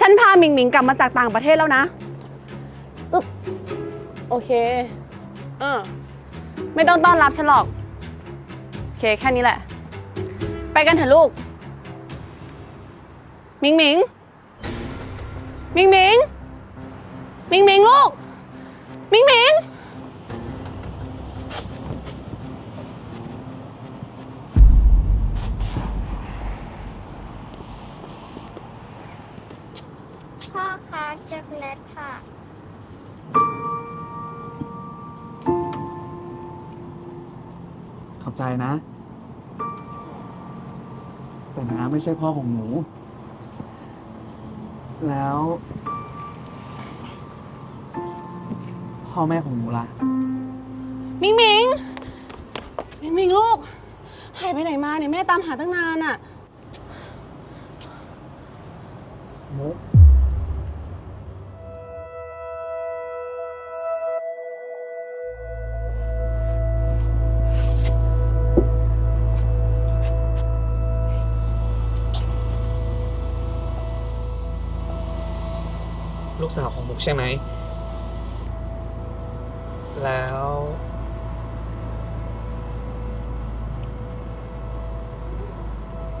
ฉันพาหมิงหมิงกลับมาจากต่างประเทศแล้วนะ อึ๊บ โอเค เออ ไม่ต้องต้อนรับฉันหรอก โอเค แค่นี้แหละ ไปกันเถอะลูก หมิงหมิง หมิงหมิง หมิงหมิงลูก หมิงหมิง พ่ อคะช็อกโกแลตค่ะ ขอบใจนะ แต่น้าไม่ใช่พ่อของหนู แล้ว พ่อแม่ของหนูล่ะหมิงหมิงหมิงหมิงลูก หายไปไหนมาเนี่ยแม่ตามหาตั้งนานอะ กสาวของมุกใช่ไหม แล้ว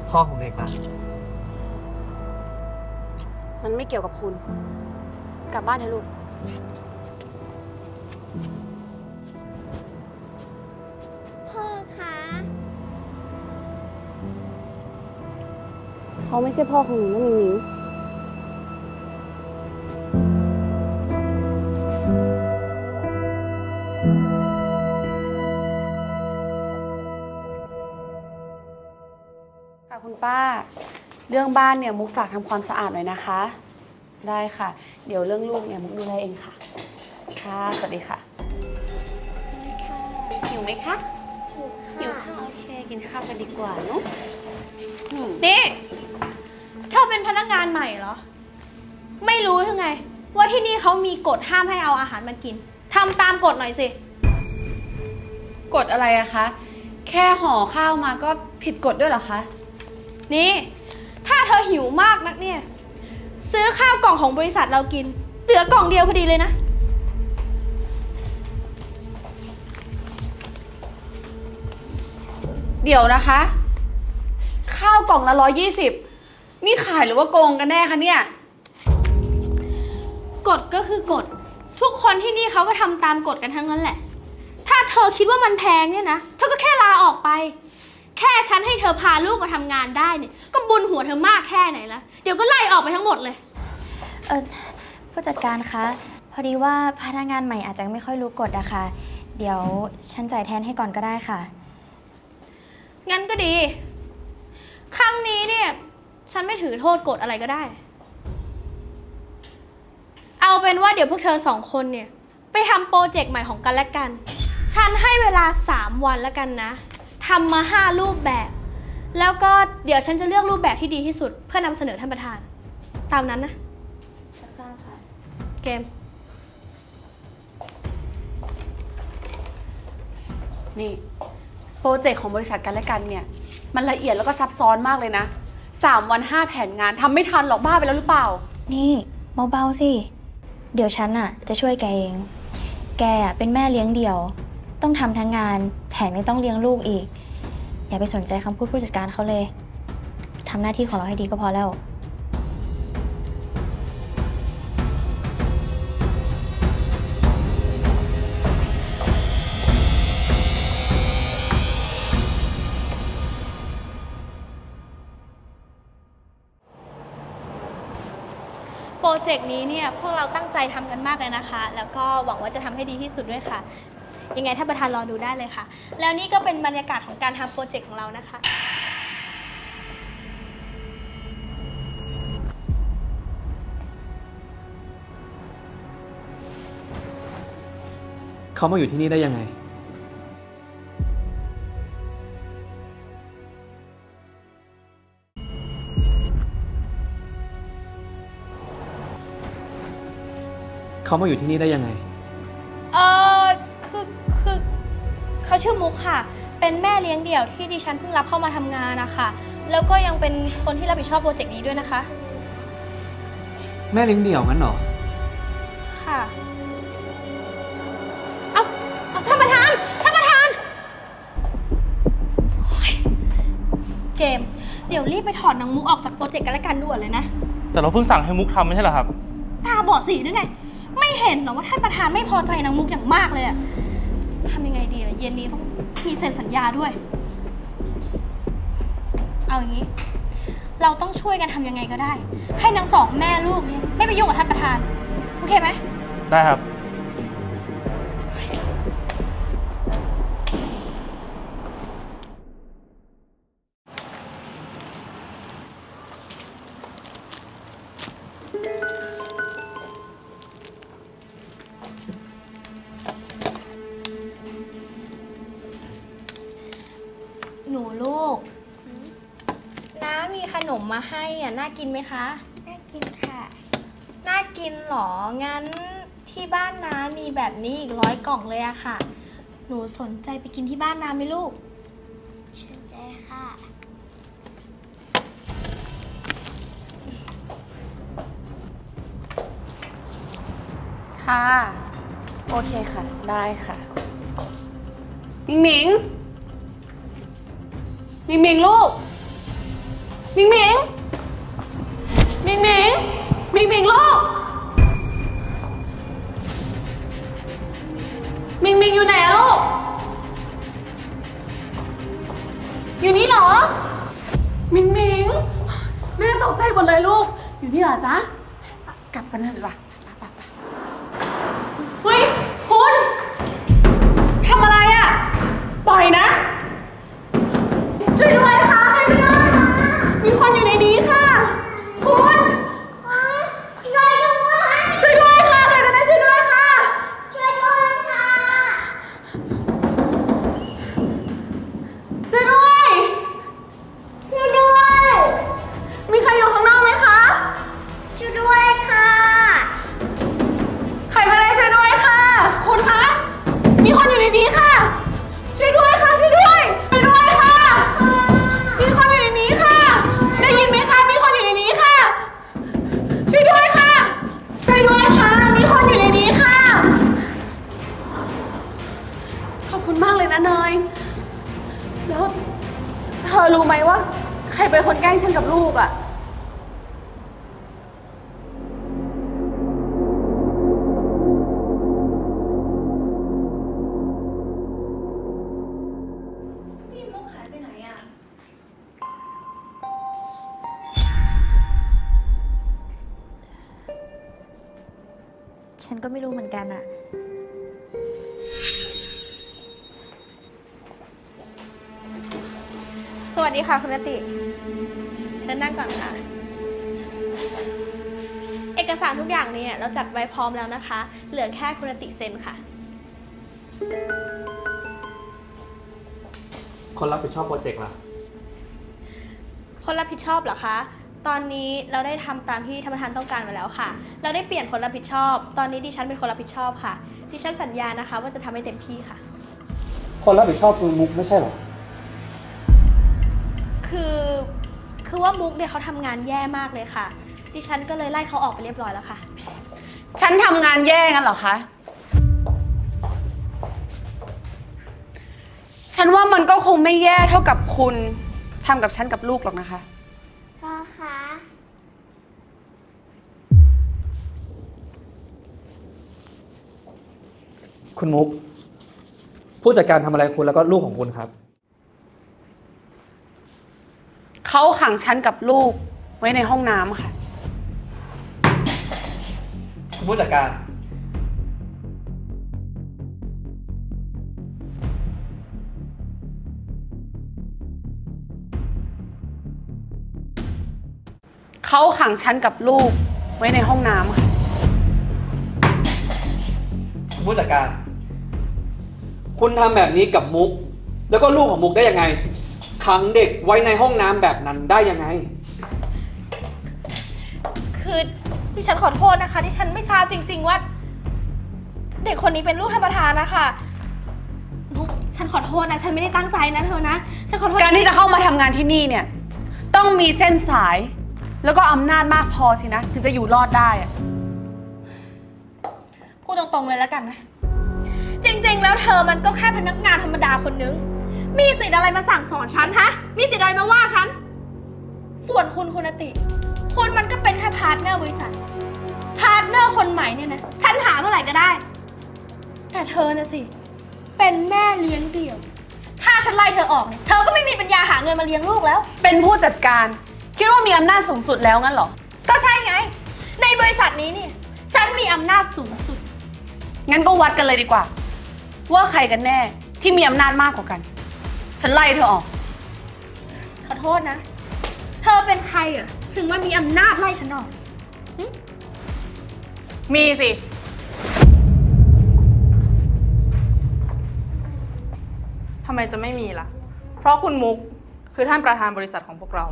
พ่อของเด็กล่ะมันไม่เกี่ยวกับคุณ กลับบ้านเถอะลูก พ่อคะเขาไม่ใช่พ่อของหนูนะหมิงหมิง เรื่องบ้านเนี่ยมุกฝากทำความสะอาดหน่อยนะคะ ได้ค่ะ เดี๋ยวเรื่องลูกเนี่ยมุกดูแลเองค่ะ ค่ะ สวัสดีค่ะค่ะหิวไหมคะหิหิววค่ะข้าวโอเค กินข้าวกันดีกว่าเนาะอืมนี่ เธอเป็นพนักงานใหม่เหรอ ไม่รู้หรือไง ว่าที่นี่เขามีกฎห้ามให้เอาอาหารมากินทำตามกฎหน่อยสิ กฎอะไรอะคะ แค่ห่อข้าวมาก็ผิดกฎด้วยเหรอคะ นี่ ถ้าเธอหิวมากนักเนี่ย ซื้อข้าวกล่องของบริษัทเรากิน เหลือกล่องเดียวพอดีเลยนะ เดี๋ยวนะคะ ข้าวกล่องละร้อยี่สิบนี่ขายหรือว่าโกงกันแน่คะเนี่ย กฎก็คือกฎ ทุกคนที่นี่เขาก็ทำตามกฎกันทั้งนั้นแหละ ถ้าเธอคิดว่ามันแพงเนี่ยนะ เธอก็แค่ลาออกไป แค่ฉันให้เธอพาลูกมาทำงานได้เนี่ย ก็บุญหัวเธอมากแค่ไหนละเดี๋ยวก็ไล่ออกไปทั้งหมดเลย เออผู้จัดการคะ พอดีว่าพนักงานใหม่อาจจะไม่ค่อยรู้กฎอะค่ะ เดี๋ยวฉันจ่ายแทนให้ก่อนก็ได้ค่ะ งั้นก็ดี ครั้งนี้เนี่ย ฉันไม่ถือโทษกฎอะไรก็ได้ เอาเป็นว่าเดี๋ยวพวกเธอสองคนเนี่ย ไปทำโปรเจกต์ใหม่ของกันและกัน ฉันให้เวลา 3 วันแล้วกันนะ ทำมา 5 รูปแบบ แล้วก็เดี๋ยวฉันจะเลือกรูปแบบที่ดีที่สุด เพื่อนำเสนอท่านประธาน ตามนั้นนะทราบค่ะ เกม นี่ โปรเจกต์ของบริษัทกันและกันเนี่ย มันละเอียดแล้วก็ซับซ้อนมากเลยนะสามวันห้าแผนงานทำไม่ทันหรอกบ้าไปแล้วหรือเปล่า นี่เบาๆสิ เดี๋ยวฉันอะจะช่วยแกเอง แกอะเป็นแม่เลี้ยงเดี่ยว ต้องทำทั้งงาน แถมยังต้องเลี้ยงลูกอีก อย่าไปสนใจคำพูดผู้จัดการเขาเลยทำหน้าที่ของเราให้ดีก็พอแล้ว โปรเจกต์นี้เนี่ยพวกเราตั้งใจทำกันมากเลยนะคะ แล้วก็หวังว่าจะทำให้ดีที่สุดด้วยค่ะ ยังไงท่านประธานรอดูได้เลยค่ะ แล้วนี่ก็เป็นบรรยากาศของการทำโปรเจกต์ของเรานะคะ เขามาอยู่ที่นี่ได้ยังไง เขามาอยู่ที่นี่ได้ยังไง คือคือเขาชื่อมุกค่ะ เป็นแม่เลี้ยงเดี่ยวที่ดิฉันเพิ่งรับเข้ามาทำงานนะคะแล้วก็ยังเป็นคนที่รับผิดชอบโปรเจกต์นี้ด้วยนะคะ แม่เลี้ยงเดี่ยวงั้นเหรอ ค่ะ เอาเอาท่านประธาน ท่านประธานโอ๊ยเกม เดี๋ยวรีบไปถอดนางมุกออกจากโปรเจกต์กันและกันด่วนเลยนะ แต่เราเพิ่งสั่งให้มุกทำไม่ใช่เหรอครับ ตาบอดสีหรือไง ไม่เห็นเหรอว่าท่านประธานไม่พอใจนางมุกอย่างมากเลยอะ ทำยังไงดีล่ะเย็นนี้ต้องมีเซ็นสัญญาด้วย เอาอย่างนี้ เราต้องช่วยกันทำยังไงก็ได้ ให้นางสองแม่ลูกเนี่ยไม่ไปยุ่งกับท่านประธาน โอเคไหม ได้ครับ ไหมคะ น่ากินค่ะ น่ากินเหรอ งั้นที่บ้านน้ามีแบบนี้อีกร้อยกล่องเลยอะค่ะ หนูสนใจไปกินที่บ้านน้าไหมลูก สนใจค่ะ ค่ะ โอเคค่ะ ได้ค่ะมิงมิงมิงมิงลูกมิงมิง มิงมิงมิงมิงลูกมิงมิงอยู่ไหนอะลูก อยู่นี่เหรอ มิงมิงแม่ตกใจหมดเลยลูก อยู่นี่เหรอจ๊ะ กลับกันเถอะจ้ะไปไปไปเฮ้ย คุณทำอะไรอะ่ะปล่อยนะ ฉันก็ไม่รู้เหมือนกันอะสวัสดีค่ะคุณนติเชิญนั่งก่อนค่ะ เอกสารทุกอย่างเนี่ยเราจัดไว้พร้อมแล้วนะคะ เหลือแค่คุณนติเซ็นค่ะ คนรับผิดชอบโปรเจกต์ล่ะ คนรับผิดชอบเหรอคะ ตอนนี้เราได้ทำตามที่ธรรมทานต้องการมาแล้วค่ะ เราได้เปลี่ยนคนรับผิดชอบ ตอนนี้ดิฉันเป็นคนรับผิดชอบค่ะ ดิฉันสัญญานะคะ ว่าจะทำให้เต็มที่ค่ะ คนรับผิดชอบคือมุกไม่ใช่เหรอ คือคือว่ามุกเนี่ยเขาทำงานแย่มากเลยค่ะ ดิฉันก็เลยไล่เขาออกไปเรียบร้อยแล้วค่ะ ฉันทำงานแย่งั้นเหรอคะ ฉันว่ามันก็คงไม่แย่เท่ากับคุณทำกับฉันกับลูกหรอกนะคะ คุณมุก ผู้จัดการทำอะไรคุณแล้วก็ลูกของคุณครับ เขาขังฉันกับลูกไว้ในห้องน้ำค่ะ คุณผู้จัดการ เขาขังฉันกับลูกไว้ในห้องน้ำค่ะ คุณผู้จัดการ คุณทำแบบนี้กับมุก แล้วก็ลูกของมุกได้ยังไง ขังเด็กไว้ในห้องน้ำแบบนั้นได้ยังไง คือดิฉันขอโทษนะคะดิฉันไม่ทราบจริง ๆว่า เด็กคนนี้เป็นลูกท่านประธานนะคะนุกฉันขอโทษนะ ฉันไม่ได้ตั้งใจนะเธอนะ ฉันขอโทษ การที่จะเข้ามาทำงานที่นี่เนี่ย ต้องมีเส้นสาย แล้วก็อำนาจมากพอสินะ ถึงจะอยู่รอดได้อะพูดตรงๆเลยแล้วกันนะจ ริง ๆ แล้วเธอมันก็แค่พนักงานธรรมดาคนนึง มีสิทธิ์อะไรมาสั่งสอนฉันฮะ มีสิทธิ์อะไรมาว่าฉัน ส่วนคุณคุณติ คุณมันก็เป็นแค่พาร์ทเนอร์บริษัท พาร์ทเนอร์คนใหม่เนี่ยนะ ฉันหาเมื่อไหร่ก็ได้ แต่เธอน่ะสิ เป็นแม่เลี้ยงเดี่ยว ถ้าฉันไล่เธอออกเนี่ย เธอก็ไม่มีปัญญาหาเงินมาเลี้ยงลูกแล้ว เป็นผู้จัดการ คิดว่ามีอำนาจสูงสุดแล้วงั้นเหรอ ก็ใช่ไง ในบริษัทนี้เนี่ย ฉันมีอำนาจสูงสุด งั้นก็วัดกันเลยดีกว่า ว่าใครกันแน่ที่มีอำนาจมากกว่ากัน ฉันไล่เธอออก ขอโทษนะ เธอเป็นใครอะถึงมามีอำนาจไล่ฉันออก มีสิ ทำไมจะไม่มีล่ะ เพราะคุณมุกคือท่านประธานบริษัทของพวกเรา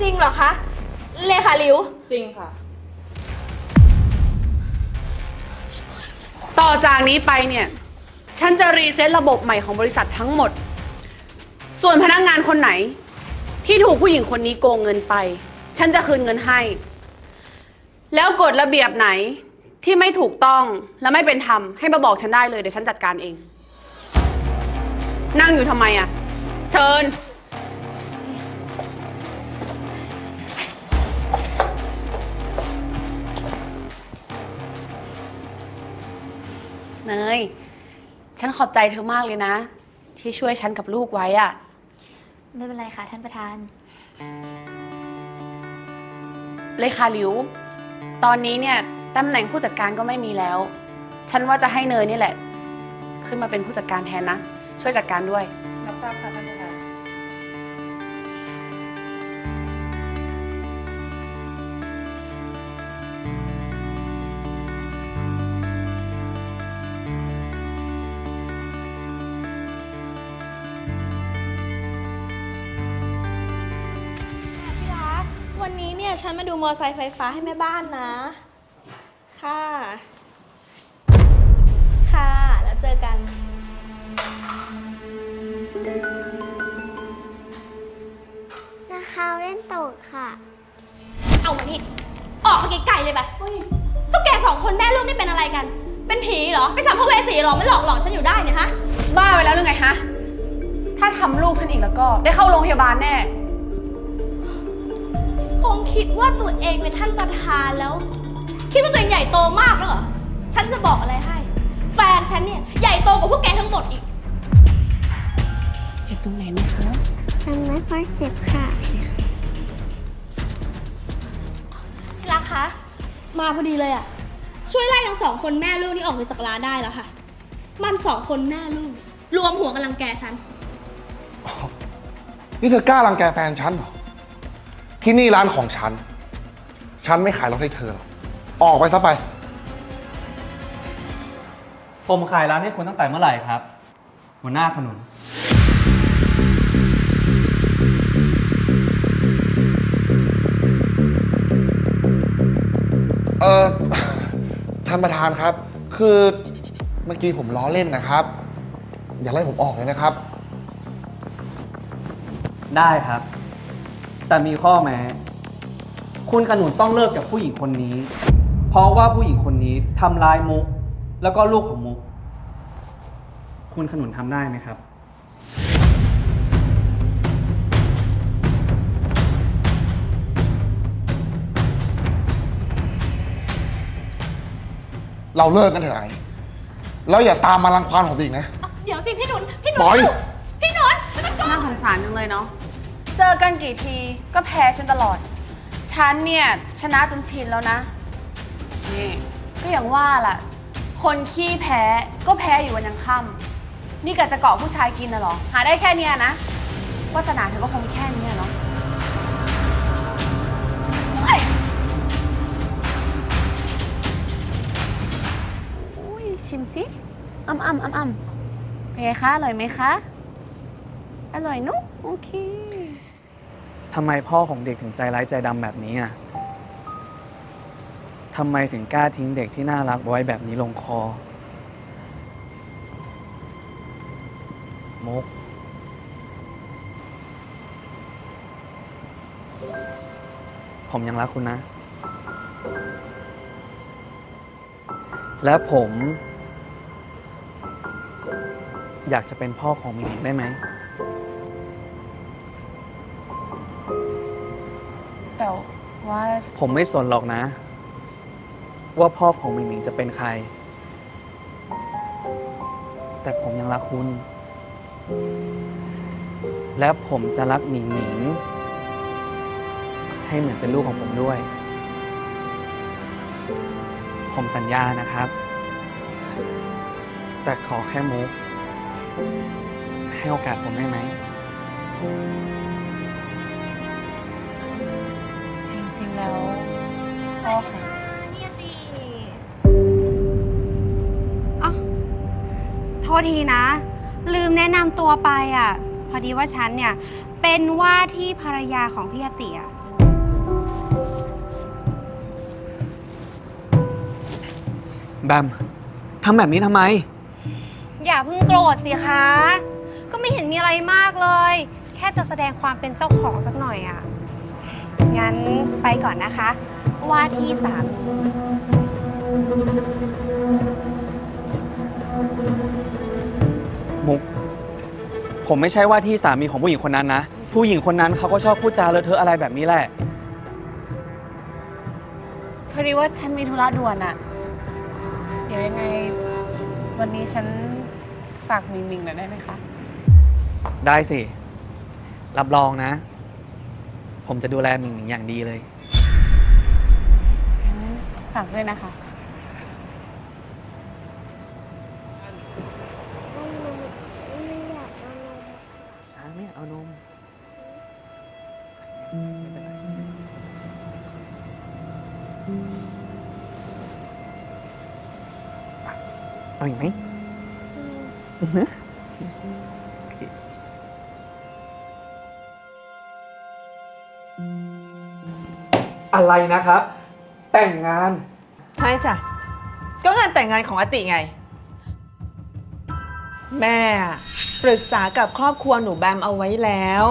จริงเหรอคะ เลขาลิว จริงค่ะ ต่อจากนี้ไปเนี่ย ฉันจะรีเซ็ตระบบใหม่ของบริษัททั้งหมด ส่วนพนักงานคนไหน ที่ถูกผู้หญิงคนนี้โกงเงินไป ฉันจะคืนเงินให้ แล้วกฎระเบียบไหนที่ไม่ถูกต้องและไม่เป็นธรรมให้มาบอกฉันได้เลยเดี๋ยวฉันจัดการเอง นั่งอยู่ทำไมอะเชิญ เนย ฉันขอบใจเธอมากเลยนะ ที่ช่วยฉันกับลูกไว้อะไม่เป็นไรค่ะท่านประธาน เลขาหลิว ตอนนี้เนี่ยตำแหน่งผู้จัดการก็ไม่มีแล้ว ฉันว่าจะให้เนยนี่แหละ ขึ้นมาเป็นผู้จัดการแทนนะ ช่วยจัดการด้วย รับทราบค่ะท่าน ฉันมาดูมอไซค์ไฟฟ้าให้แม่บ้านนะ ค่ะ ค่ะ แล้วเจอกัน นะคะเล่นตูดค่ะ เอามานี่ ออกไปไกลๆเลยไปพวกแกสองคนแม่ลูกนี่เป็นอะไรกัน เป็นผีเหรอ เป็นสัมภเวสีเหรอไม่หลอกหลอกฉันอยู่ได้เนี่ยฮะ บ้าไปแล้วหรือไงฮะ ถ้าทำลูกฉันอีกแล้วก็ ได้เข้าโรงพยาบาลแน่ คงคิดว่าตัวเองเป็นท่านประธานแล้ว คิดว่าตัวเองใหญ่โตมากแล้วเหรอ ฉันจะบอกอะไรให้ แฟนฉันเนี่ยใหญ่โตกว่าพวกแกทั้งหมดอีก เจ็บตรงไหนไหมคะ มันไม่ค่อยเจ็บค่ะ ที่รักคะมาพอดีเลยอะช่วยไล่ทั้งสองคนแม่ลูกนี่ออกไปจากร้านได้แล้วค่ะ มันสองคนแม่ลูก รวมหัวกำลังแกฉัน นี่เธอกล้ารังแกแฟนฉันเหรอ ที่นี่ร้านของฉัน ฉันไม่ขายรถให้เธอหรอก ออกไปซะไป ผมขายร้านให้คุณตั้งแต่เมื่อไหร่ครับ หัวหน้าขนุน เออท่านประธานครับ คือเมื่อกี้ผมล้อเล่นนะครับ อย่าไล่ผมออกเลยนะครับ ได้ครับ แต่มีข้อแม้ คุณขนุนต้องเลิกกับผู้หญิงคนนี้ เพราะว่าผู้หญิงคนนี้ทำร้ายมุก แล้วก็ลูกของมุก คุณขนุนทำได้ไหมครับ เราเลิกกันเถอะไอ้แล้วอย่าตามมารังควานผมอีกนะ เดี๋ยวสิพี่หนุน พี่หนุปล่อย พี่หนุนแล้วมันก็น่าสงสารจังเลยเนาะ เจอกันกี่ทีก็แพ้ฉันตลอด ฉันเนี่ยชนะจนชินแล้วนะ นี่ก็อย่างว่าล่ะ คนขี้แพ้ก็แพ้อยู่วันยังค่ำนี่กะจะเกาะผู้ชายกินน่ะเหรอ หาได้แค่เนี้ยนะวาสนาเธอก็คงแค่เนี้ยเนาะเฮ้ยอุ้ยชิมสิอ้ำอ้ำอ้ำอ้ำเป็นไงคะ อร่อยไหมคะ อร่อยเนุ๊โอเค ทำไมพ่อของเด็กถึงใจร้ายใจดำแบบนี้อะทำไมถึงกล้าทิ้งเด็กที่น่ารักไว้แบบนี้ลงคอ มก ผมยังรักคุณนะ และผม อยากจะเป็นพ่อของมิมิได้ไหม ว่าผมไม่สนหรอกนะ ว่าพ่อของหมิงหมิงจะเป็นใคร แต่ผมยังรักคุณ และผมจะรักหมิงหมิง ให้เหมือนเป็นลูกของผมด้วย ผมสัญญานะครับ แต่ขอแค่มุกให้โอกาสผมได้ไหม แล้วพ่อของโทษทีนะ ลืมแนะนำตัวไปอะ พอดีว่าฉันเนี่ย เป็นว่าที่ภรรยาของพี่อติอะแบมทำแบบนี้ทำไม อย่าเพิ่งโกรธสิคะ ก็ไม่เห็นมีอะไรมากเลย แค่จะแสดงความเป็นเจ้าของสักหน่อยอะ งั้นไปก่อนนะคะ ว่าที่สามีมุก ผมไม่ใช่ว่าที่สามีของผู้หญิงคนนั้นนะ ผู้หญิงคนนั้นเขาก็ชอบพูดจาเลอะเทอะอะไรแบบนี้แหละ พอดีว่าฉันมีธุระด่วนอะเดี๋ยวยังไง วันนี้ฉันฝากมิงมิงหน่อยได้ไหมคะ ได้สิ รับรองนะ ผมจะดูแลหมิงหมิงอย่างดีเลยงั้นฝากด้วยนะคะ ไม่อยากเอานมอ่าไม่เอานมไม่เป็นไรอะเอาอีกไหม อือ อะไรนะครับ แต่งงาน ใช่จ้ะ ก็งานแต่งงานของอติไง แม่ปรึกษากับครอบครัวหนูแบมเอาไว้แล้ว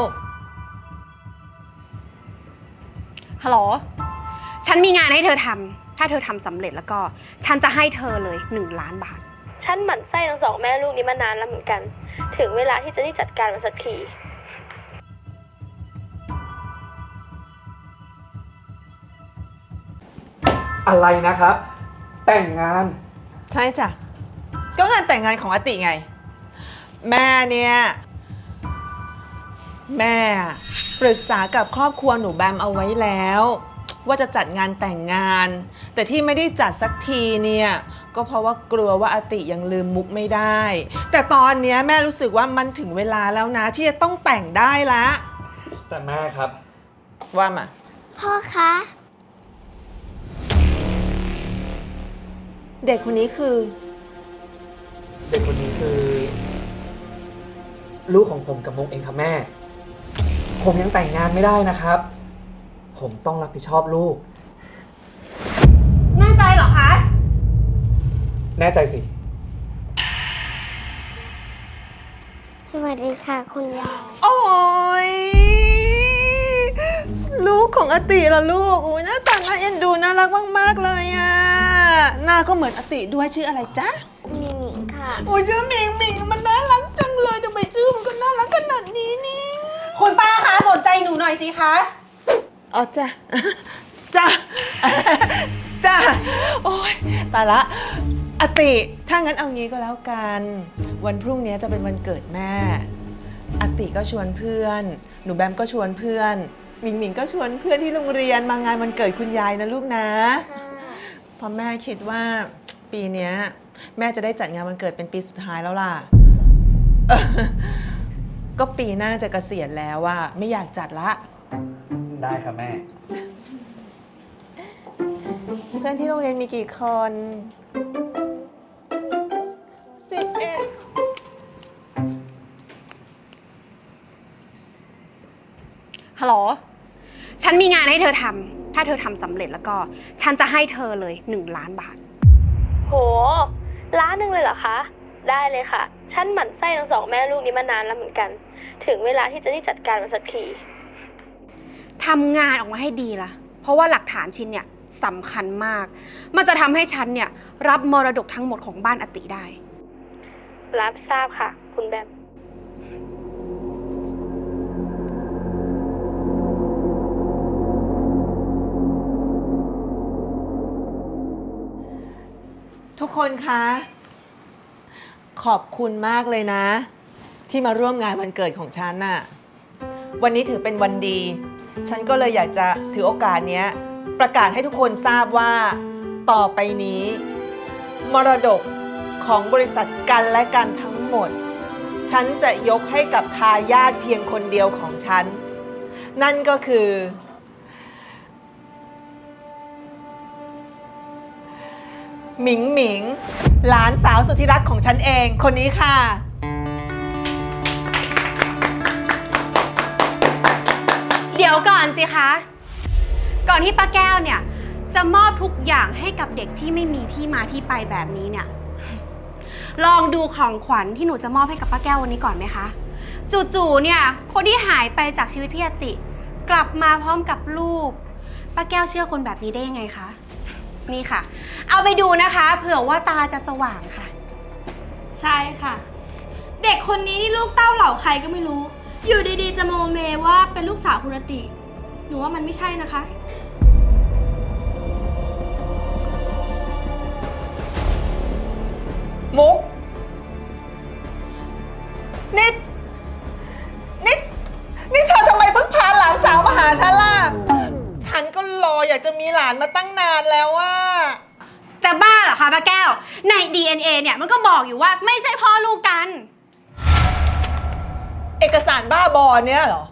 ฮัลโหล ฉันมีงานให้เธอทำ ถ้าเธอทำสำเร็จแล้วก็ ฉันจะให้เธอเลย 1 ล้านบาท ฉันหมั่นไส้ทั้งสองแม่ลูกนี้มานานแล้วเหมือนกัน ถึงเวลาที่จะได้จัดการมันสักที อะไรนะครับ แต่งงาน ใช่จ้ะ ก็งานแต่งงานของอติไง แม่เนี่ย แม่ปรึกษากับครอบครัวหนูแบมเอาไว้แล้ว ว่าจะจัดงานแต่งงาน แต่ที่ไม่ได้จัดสักทีเนี่ย ก็เพราะว่ากลัวว่าอติยังลืมมุกไม่ได้ แต่ตอนเนี้ยแม่รู้สึกว่ามันถึงเวลาแล้วนะ ที่จะต้องแต่งได้ละแต่แม่ครับ ว่ามา พ่อคะ เด็กคนนี้คือ เด็กคนนี้คือ ลูกของผมกับมุกเองครับแม่ ผมยังแต่งงานไม่ได้นะครับ ผมต้องรับผิดชอบลูก แน่ใจเหรอคะ แน่ใจสิ สวัสดีค่ะคุณยายโอ้ยลูกของอติเหรอลูกอุ้ยหน้าตาน่าเอ็นดูน่ารักมากๆเลยอะ หน้าก็เหมือนอติด้วยชื่ออะไรจ๊ะมีหมิงค่ะ โอ้ยชื่อหมิงหมิงมันน่ารักจังเลยทำไมชื่อมันก็น่ารักขนาดนี้นี่คุณป้าคะสนใจหนูหน่อยสิคะอ๋อจ้ะจ้ะจ้ะโอ้ยตายละอติถ้างั้นเอางี้ก็แล้วกัน วันพรุ่งนี้จะเป็นวันเกิดแม่ อติก็ชวนเพื่อน หนูแบมก็ชวนเพื่อนหมิงหมิงก็ชวนเพื่อนที่โรงเรียนมางานวันเกิดคุณยายนะลูกนะเพ ราะแม่คิดว่าปีเนี้ย แม่จะได้จัดงานวันเกิดเป็นปีสุดท้ายแล้วล่ะเออก็ปีหน้าจะเกษียณแล้วว่าไม่อยากจัดละ ได้ครับแม่ เพื่อนที่โรงเรียนมีกี่คนสิบเอ็ดฮัลโหล ฉันมีงานให้เธอทำ ถ้าเธอทำสำเร็จแล้วก็ ฉันจะให้เธอเลย 1 ล้านบาท โห ล้านหนึ่งเลยเหรอคะ ได้เลยค่ะ ฉันหมั่นไส้ทั้งสองแม่ลูกนี้มานานแล้วเหมือนกัน ถึงเวลาที่จะได้จัดการมันสักที ทำงานออกมาให้ดีละเพราะว่าหลักฐานชิ้นเนี่ยสำคัญมาก มันจะทำให้ฉันเนี่ยรับมรดกทั้งหมดของบ้านอติได้ รับทราบค่ะ คุณแบม ทุกคนคะ ขอบคุณมากเลยนะ ที่มาร่วมงานวันเกิดของฉันน่ะ วันนี้ถือเป็นวันดี ฉันก็เลยอยากจะถือโอกาสเนี้ย ประกาศให้ทุกคนทราบว่า ต่อไปนี้ มรดกของบริษัทกันและกันทั้งหมด ฉันจะยกให้กับทายาทเพียงคนเดียวของฉัน นั่นก็คือ หมิงหมิง หลานสาวสุดที่รักของฉันเอง คนนี้ค่ะ เดี๋ยวก่อนสิคะ ก่อนที่ป้าแก้วเนี่ย จะมอบทุกอย่างให้กับเด็กที่ไม่มีที่มาที่ไปแบบนี้เนี่ย ลองดูของขวัญที่หนูจะมอบให้กับป้าแก้ววันนี้ก่อนไหมคะ จู่ๆเนี่ย คนที่หายไปจากชีวิตพี่อติ กลับมาพร้อมกับลูกป้าแก้วเชื่อคนแบบนี้ได้ยังไงคะ นี่ค่ะ เอาไปดูนะคะ เผื่อว่าตาจะสว่างค่ะ ใช่ค่ะ เด็กคนนี้นี่ลูกเต้าเหล่าใครก็ไม่รู้ อยู่ดีๆ จะโมเมว่าเป็นลูกสาวคุณอติ หนูว่ามันไม่ใช่นะคะ มุก นี่ นี่ นี่เธอทำไมเพิ่งพาหลานสาวมาหาฉันล่ะ ฉันก็รออยากจะมีหลานมาตั้งนานแล้วว่า จะบ้าเหรอคะป้าแก้ว ใน DNA เนี่ยมันก็บอกอยู่ว่าไม่ใช่พ่อลูกกัน เอกสารบ้าบอเนี้ยเหรอ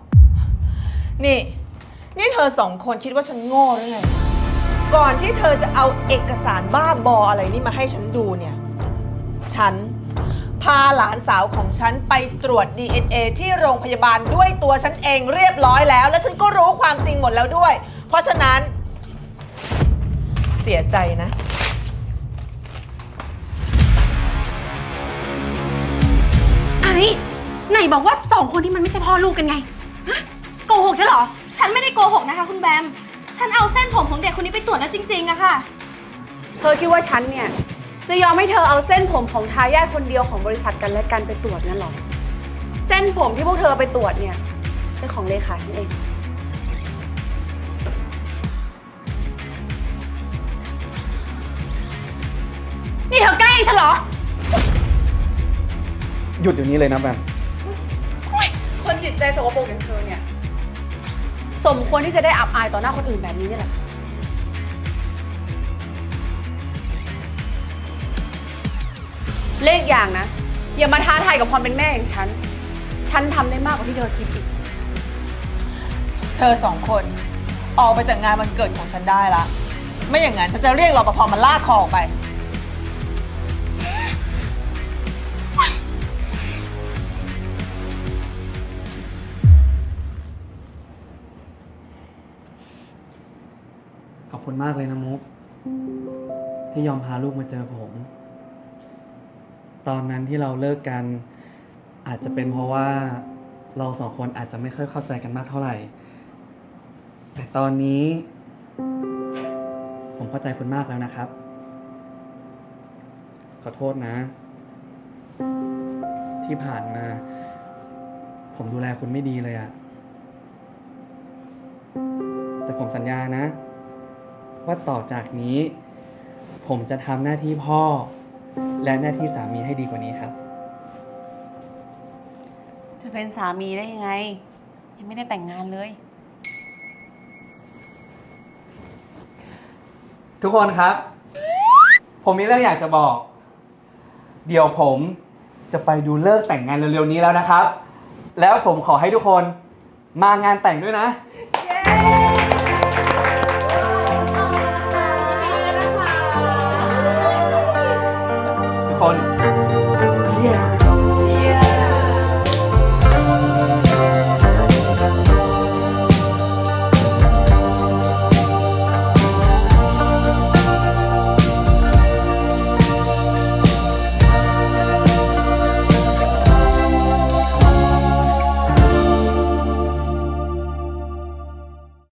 นี่ นี่เธอสองคนคิดว่าฉันโง่หรือไง ก่อนที่เธอจะเอาเอกสารบ้าบออะไรนี่มาให้ฉันดูเนี่ย ฉันพาหลานสาวของฉันไปตรวจ DNA ที่โรงพยาบาลด้วยตัวฉันเองเรียบร้อยแล้ว และฉันก็รู้ความจริงหมดแล้วด้วย เพราะฉะนั้น เสียใจนะ ไอ้ไหนบอกว่าสองคนที่มันไม่ใช่พ่อลูกกันไงฮะโกหกฉันเหรอ ฉันไม่ได้โกหกนะคะ คุณแบม ฉันเอาเส้นผมของเด็กคนนี้ไปตรวจแล้วจริงๆอะค่ะ เธอคิดว่าฉันเนี่ย จะยอมให้เธอเอาเส้นผมของทายาทคนเดียวของบริษัทกันและกันไปตรวจงั้นหรอ เส้นผมที่พวกเธอไปตรวจเนี่ยเป็นของเลขาฉันเอง งฉันเหรอ หยุดเดี๋ยวนี้เลยนะแบมคนจิตใจสกปรกอย่างเธอเนี่ย สมควรที่จะได้อับอายต่อหน้าคนอื่นแบบนี้นี่แหละ เลขอย่างนะ อย่ามาท้าทายกับความเป็นแม่อย่างฉัน ฉันทำได้มากกว่าที่เธอคิดอีก เธอสองคนออกไปจากงานวันเกิดของฉันได้ละ ไม่อย่างนั้นฉันจะเรียกรปภมาลากคอออกไป คุณมากเลยนะมุก ที่ยอมพาลูกมาเจอผม ตอนนั้นที่เราเลิกกัน อาจจะเป็นเพราะว่าเราสองคนอาจจะไม่ค่อยเข้าใจกันมากเท่าไหร่ แต่ตอนนี้ ผมเข้าใจคุณมากแล้วนะครับ ขอโทษนะ ที่ผ่านมา ผมดูแลคุณไม่ดีเลยอะแต่ผมสัญญานะ ว่าต่อจากนี้ ผมจะทำหน้าที่พ่อ และหน้าที่สามีให้ดีกว่านี้ครับ จะเป็นสามีได้ยังไง ยังไม่ได้แต่งงานเลย ทุกคนครับ ผมมีเรื่องอยากจะบอก เดี๋ยวผมจะไปดูเลิกษ์แต่งงานเร็วๆนี้แล้วนะครับ แล้วผมขอให้ทุกคนมางานแต่งด้วยนะทุก คน cheers